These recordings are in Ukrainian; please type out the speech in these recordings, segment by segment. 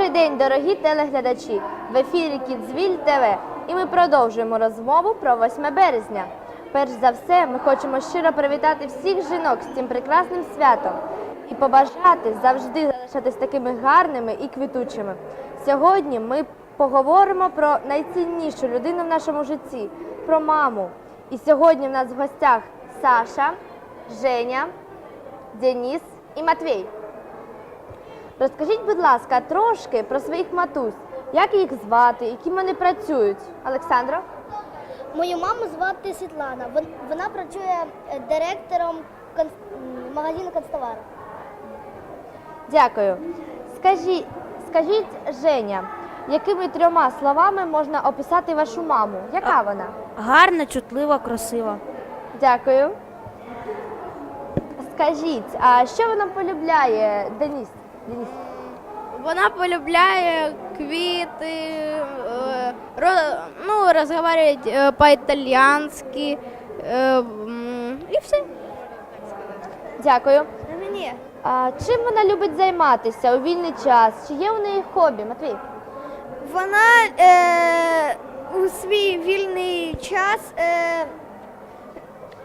день, дорогі телеглядачі! В ефірі Кідзвіль ТВ. І ми продовжуємо розмову про 8 березня. Перш за все, ми хочемо щиро привітати всіх жінок з цим прекрасним святом і побажати завжди залишатись такими гарними і квітучими. Сьогодні ми поговоримо про найціннішу людину в нашому житті про маму. І сьогодні в нас в гостях Саша, Женя, Деніс і Матвій. Розкажіть, будь ласка, трошки про своїх матусь. Як їх звати, яким вони працюють? Олександро? Мою маму звати Світлана. Вона працює е, директором магазину канцтовару. Дякую. Скажіть, скажіть, Женя, якими трьома словами можна описати вашу маму? Яка вона? Гарна, чутлива, красива. Дякую. Скажіть, а що вона полюбляє, Деніс? Вона полюбляє квіти, е, ну, розмовляє по-італійськи е, і все. Дякую. Мені. А чим вона любить займатися у вільний час? Чи є у неї хобі? Матвій? Вона е, у свій вільний час е,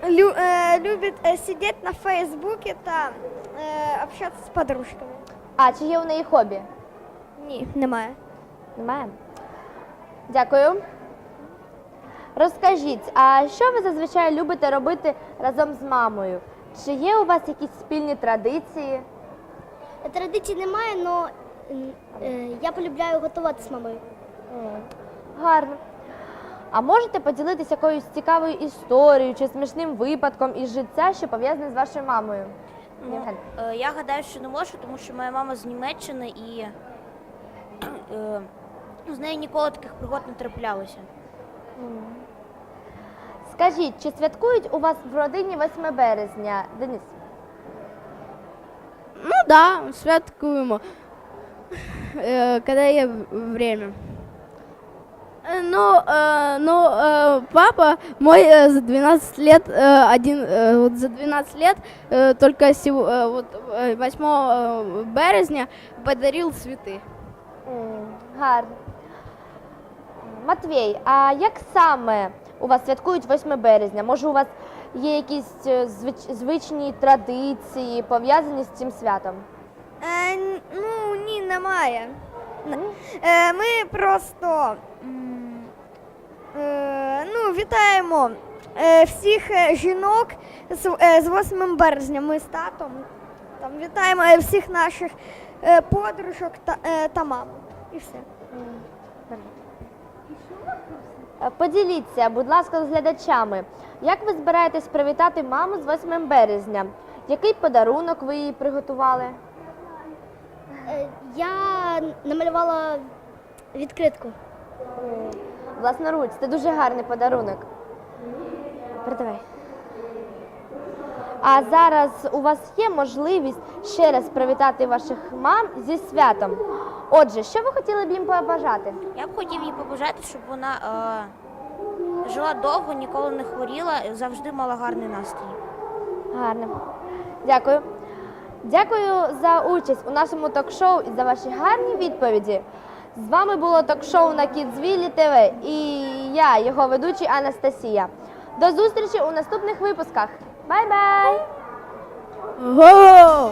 лю, е, любить е, сидіти на Фейсбуці та е, общатися з подружками. А чи є у неї хобі? Ні, немає. Немає. Дякую. Розкажіть, а що ви зазвичай любите робити разом з мамою? Чи є у вас якісь спільні традиції? Традицій немає, але я полюбляю готувати з мамою. М, Гарно. А можете поділитися якоюсь цікавою історією чи смішним випадком із життя, що пов'язане з вашою мамою? Ну, е, я гадаю, що не можу, тому що моя мама з Німеччини і е, з нею ніколи таких пригод не траплялося. Скажіть, чи святкують у вас в родині 8 березня? Денис? Ну да, святкуємо, э, когда є время. Э, Ну, э, ну э, папа мой э, за 12 лет, э, один, э, вот за 12 лет, э, только сего- э, вот, э, 8 березня подарил цветы. М, Гарно. Матвій, а як саме у вас святкують 8 березня? Може, у вас є якісь е, звич- звичні традиції, пов'язані з цим святом? Е, ну ні, немає. Е, ми просто е, ну, вітаємо е, всіх жінок з, е, з 8 березня. Ми з татом там, вітаємо всіх наших подружок та, та маму. І все. Поділіться, будь ласка, з глядачами, як ви збираєтесь привітати маму з 8 березня? Який подарунок ви їй приготували? Е, я намалювала відкритку. Власноруч, це дуже гарний подарунок. Передавай. А зараз у вас є можливість ще раз привітати ваших мам зі святом. Отже, що ви хотіли б їм побажати? Я б хотів їй побажати, щоб вона е, жила довго, ніколи не хворіла, завжди мала гарний настрій. Гарно. Дякую. Дякую за участь у нашому ток-шоу і за ваші гарні відповіді. З вами було ток-шоу на Кідзвілі ТВ і я, його ведучий Анастасія. До зустрічі у наступних випусках. Бай-бай! Го!